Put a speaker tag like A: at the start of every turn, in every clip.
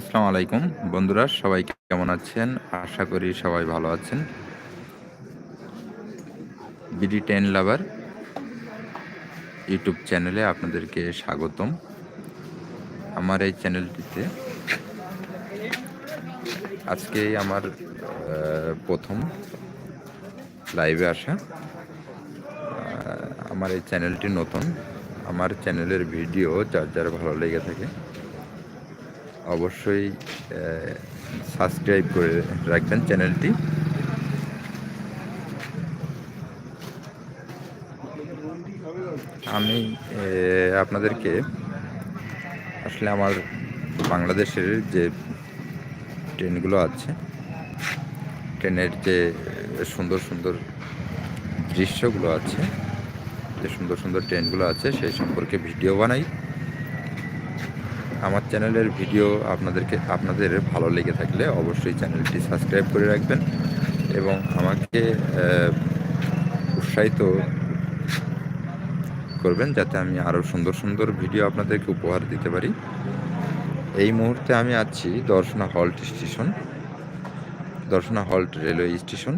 A: আসসালামু আলাইকুম। বন্ধুরা, সবাই কেমন আছেন? আশা করি সবাই ভালো আছেন। বিডি টেন লাভার ইউটিউব চ্যানেলে আপনাদেরকে স্বাগতম। আমার এই চ্যানেলটিতে আজকে আমার প্রথম লাইভে আসা। আমার এই চ্যানেলটি নতুন। আমার চ্যানেলের ভিডিও যার যার ভালো লেগে থাকে অবশ্যই সাবস্ক্রাইব করে রাখবেন চ্যানেলটি। আমি আপনাদেরকে আসলে আমার বাংলাদেশের যে ট্রেনগুলো আছে, ট্রেনের যে সুন্দর সুন্দর দৃশ্যগুলো আছে, যে সুন্দর সুন্দর ট্রেনগুলো আছে সেই সম্পর্কে ভিডিও বানাই। আমার চ্যানেলের ভিডিও আপনাদেরকে, আপনাদের ভালো লেগে থাকলে অবশ্যই চ্যানেলটি সাবস্ক্রাইব করে রাখবেন এবং আমাকে উৎসাহিত করবেন যাতে আমি আরও সুন্দর সুন্দর ভিডিও আপনাদেরকে উপহার দিতে পারি। এই মুহূর্তে আমি আছি Darshana halt station, Darshana halt railway station.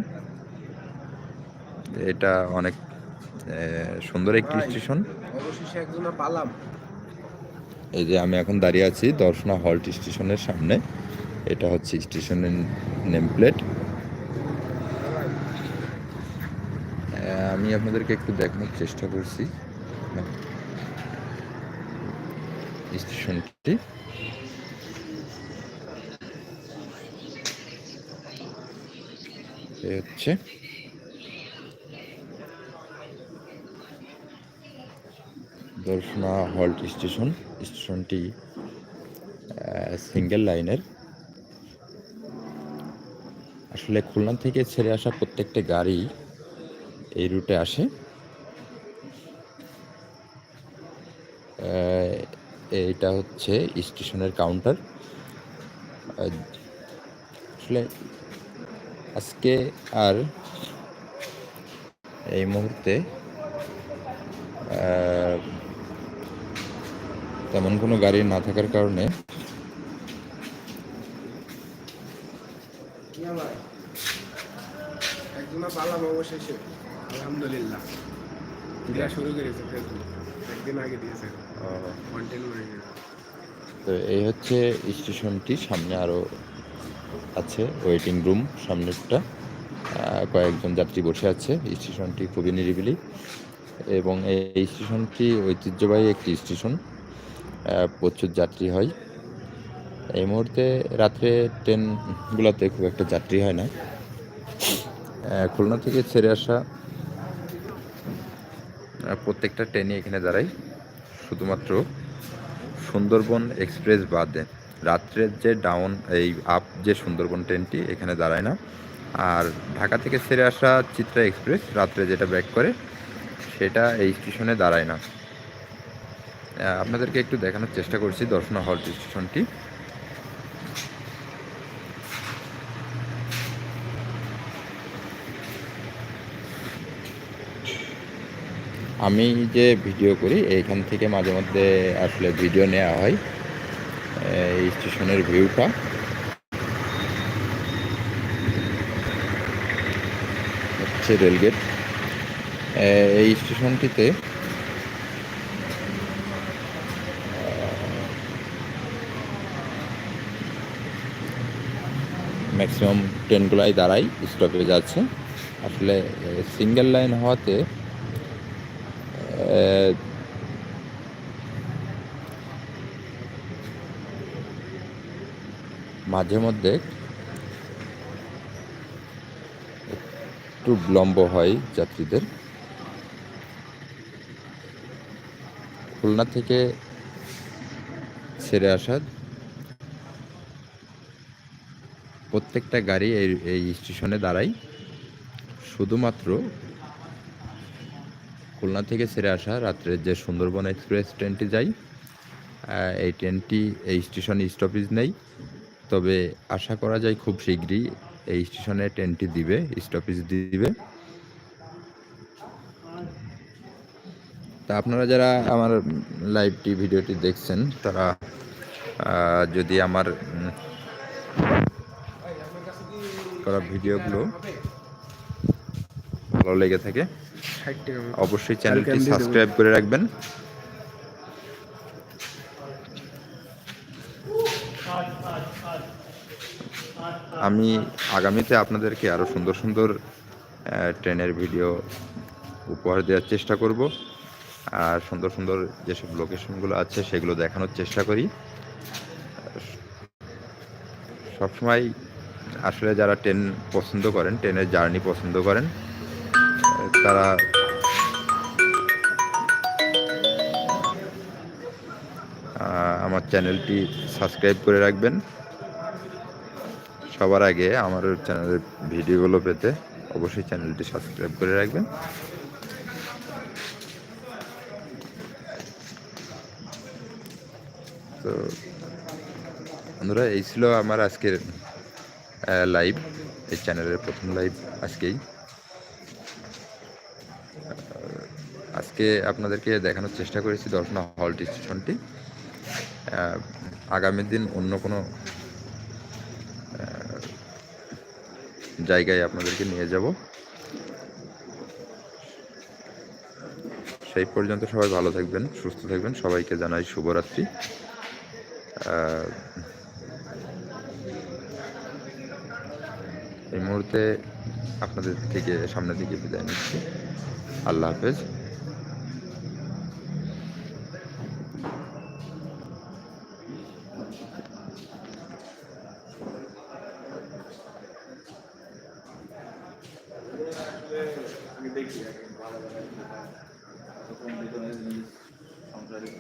A: এটা অনেক সুন্দর একটি স্টেশন।
B: অবশেষে একজন পালাম।
A: এই যে আমি এখন দাঁড়িয়ে আছি দর্শনা হল্ট স্টেশনের সামনে। এটা হচ্ছে স্টেশনের নেম প্লেট আমি আপনাদেরকে একটু দেখানোর চেষ্টা করছি। স্টেশনটি। হচ্ছে। Darshana halt station. স্টেশনটি সিঙ্গেল লাইনের আসলে খুলনা থেকে ছেড়ে আসা প্রত্যেকটা গাড়ি এই রুটে আসে। এইটা হচ্ছে স্টেশনের কাউন্টার আসলে আজকে আর এই মুহূর্তে তেমন কোনো গাড়ি না থাকার কারণে
B: আলহামদুলিল্লাহ। শুরু করেছে একদিন আগে দিয়েছে।
A: তো এই হচ্ছে স্টেশনটি সামনে আরও আছে ওয়েটিং রুম সামনেরটা। কয়েকজন যাত্রী বসে আছে। স্টেশনটি খুবই নিরিবিলি। এবং এই স্টেশনটি ঐতিহ্যবাহী একটি স্টেশন। প্রচুর যাত্রী হয়। এই মুহূর্তে রাত্রে ট্রেনগুলোতে খুব একটা যাত্রী হয় না। খুলনা থেকে ছেড়ে আসা প্রত্যেকটা ট্রেনই এখানে দাঁড়ায়। শুধুমাত্র সুন্দরবন এক্সপ্রেস বাদে রাত্রের যে ডাউন এই আপ যে সুন্দরবন ট্রেনটি এখানে দাঁড়ায় না। আর ঢাকা থেকে ছেড়ে আসা চিত্রা এক্সপ্রেস রাত্রে যেটা ব্যাক করে, সেটা এই স্টেশনে দাঁড়ায় না। আপনাদেরকে একটু দেখানোর চেষ্টা করছি, দর্শনা হল্ট স্টেশনটি আমি যে ভিডিও করি, এইখান থেকে মাঝে মধ্যে আসলে ভিডিও নেওয়া হয়, এই স্টেশনের ভিউটা। হচ্ছে রেলগেট। এই স্টেশনটিতে ম্যাক্সিমাম ট্রেনগুলাই দাঁড়াই স্টপেজ আছে আসলে সিঙ্গেল লাইন হওয়াতে মাঝে মধ্যে একটু বিলম্ব হয় যাত্রীদের। খুলনা থেকে ছেড়ে আসা প্রত্যেকটা গাড়ি এই এই স্টেশনে দাঁড়ায় শুধুমাত্র খুলনা থেকে ছেড়ে আসা রাত্রে যে সুন্দরবন এক্সপ্রেস ট্রেনটি আহ, এই ট্রেনটি এই স্টেশনে স্টপেজ নেই। তবে আশা করা যায় খুব শীঘ্রই এই স্টেশনে ট্রেনটি দিবে স্টপেজ দিবে। তা আপনারা যারা আমার লাইভটি ভিডিওটি দেখছেন তারা যদি আমার করা ভিডিওগুলো ভালো লেগে থাকে। অবশ্যই চ্যানেলটি। সাবস্ক্রাইব করে রাখবেন আমি আগামীতে আপনাদেরকে আরও সুন্দর সুন্দর ট্রেনের ভিডিও উপহার দেওয়ার চেষ্টা করব আর সুন্দর সুন্দর যেসব লোকেশনগুলো আছে সেগুলো দেখানোর চেষ্টা করি সবসময় আসলে যারা ট্রেন পছন্দ করেন, ট্রেনের জার্নি পছন্দ করেন, তারা আমার চ্যানেলটি সাবস্ক্রাইব করে রাখবেন। সবার আগে আমার চ্যানেলের ভিডিওগুলো পেতে অবশ্যই চ্যানেলটি সাবস্ক্রাইব করে রাখবেন। তো বন্ধুরা, এই ছিল আমার আজকের লাইভ এই চ্যানেলের প্রথম লাইভ আজকেই। আজকে আপনাদেরকে দেখানোর চেষ্টা করেছি দর্শনা হল স্টেশনটি আগামী দিন অন্য কোনো জায়গায় আপনাদেরকে নিয়ে যাব। সেই পর্যন্ত সবাই ভালো থাকবেন, সুস্থ থাকবেন। সবাইকে জানাই শুভরাত্রি। এই মুহূর্তে আপনাদের থেকে সামনের দিকে বিদায় নিচ্ছি। আল্লাহ হাফেজ।
C: দেখি ভালো ভালো সংসারিক